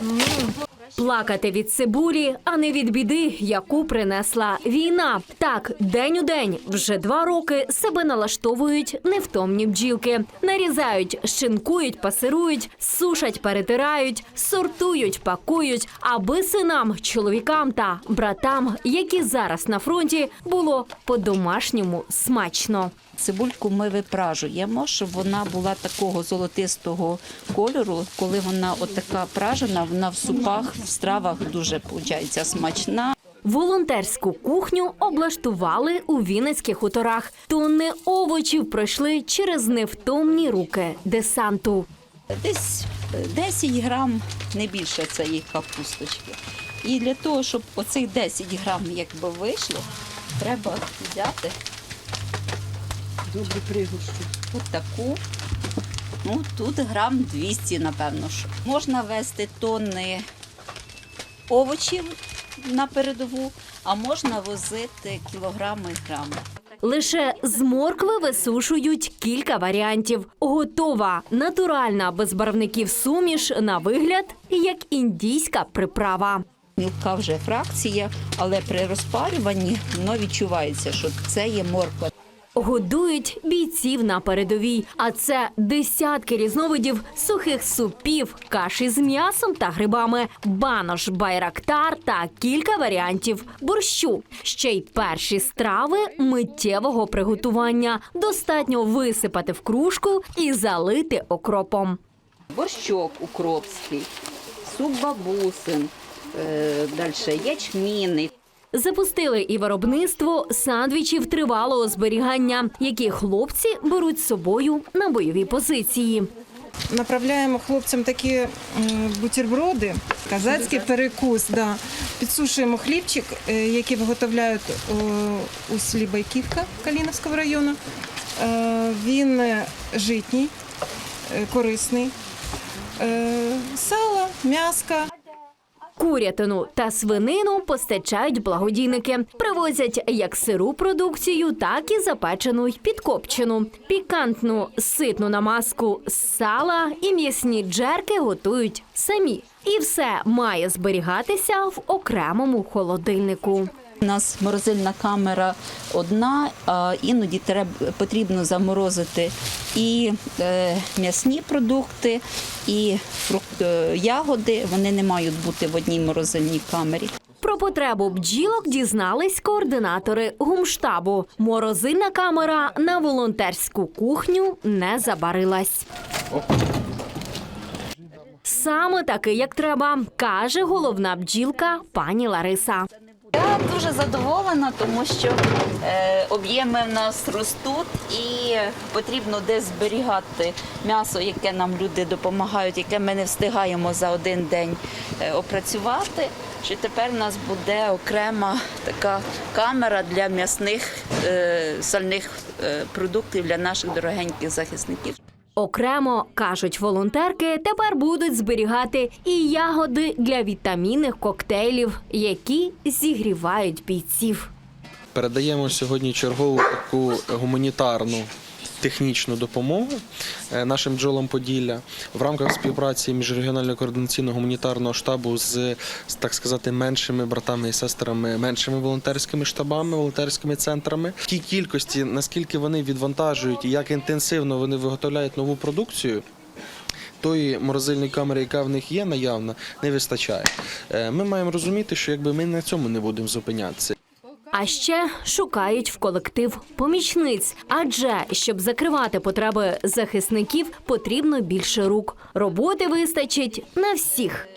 음. Плакати від цибулі, а не від біди, яку принесла війна. Так, день у день, вже два роки себе налаштовують невтомні бджілки. Нарізають, шинкують, пасирують, сушать, перетирають, сортують, пакують, аби синам, чоловікам та братам, які зараз на фронті, було по-домашньому смачно. Цибульку ми випражуємо, щоб вона була такого золотистого кольору. Коли вона отака пражена, вона в супах, в стравах дуже виходить смачна. Волонтерську кухню облаштували у Вінницьких хуторах. Тонни овочів пройшли через невтомні руки десанту. Десь е, 10 грам, не більше цієї капусточки. І для того, щоб оцих 10 грам якби вийшло, треба взяти Добре пригощу. отаку. Ну, тут грам 200, напевно. що. Можна вести тонни овочів на передову, а можна возити кілограми і грами. Лише з моркви висушують кілька варіантів. Готова натуральна без барвників суміш на вигляд, як індійська приправа. Мілка вже фракція, але при розпарюванні воно відчувається, що це є морква. Годують бійців на передовій, а це десятки різновидів сухих супів, каші з м'ясом та грибами, банош, байрактар та кілька варіантів борщу. Ще й перші страви миттєвого приготування. Достатньо висипати в кружку і залити окропом. Борщок укропський, суп бабусин, е, далі ячмінний. Запустили і виробництво сандвічів тривалого зберігання, які хлопці беруть з собою на бойові позиції. Направляємо хлопцям такі бутерброди, казацький перекус. Да. Підсушуємо хлібчик, е, який виготовляють у селі Байківка Каліновського району. Е, Він житній, е, корисний. Сало, м'яска. Курятину та свинину постачають благодійники. Привозять як сиру продукцію, так і запечену й підкопчену. Пікантну ситну намазку з сала і м'ясні джерки готують самі. І все має зберігатися в окремому холодильнику. У нас морозильна камера одна, а іноді треба, потрібно заморозити і е, м'ясні продукти, і фрукт, е, ягоди. Вони не мають бути в одній морозильній камері. Про потребу бджілок дізнались координатори гумштабу. Морозильна камера на волонтерську кухню не забарилась. Саме таки, як треба, каже головна бджілка пані Лариса. Я дуже задоволена, тому що е, об'єми в нас ростуть і потрібно десь зберігати м'ясо, яке нам люди допомагають, яке ми не встигаємо за один день е, опрацювати. Що тепер у нас буде окрема така камера для м'ясних е, сальних продуктів для наших дорогеньких захисників. Окремо кажуть волонтерки, тепер будуть зберігати і ягоди для вітамінних коктейлів, які зігрівають бійців. Передаємо сьогодні чергову таку гуманітарну технічну допомогу е, нашим бджолам Поділля в рамках співпраці міжрегіонального координаційного гуманітарного штабу з, так сказати, меншими братами і сестрами, меншими волонтерськими штабами, волонтерськими центрами. В тій кількості, наскільки вони відвантажують і як інтенсивно вони виготовляють нову продукцію. Тої морозильної камери, яка в них є наявна, не вистачає. Е, Ми маємо розуміти, що якби ми на цьому не будемо зупинятися. А ще шукають в колектив помічниць, адже щоб закривати потреби захисників, потрібно більше рук. Роботи вистачить на всіх.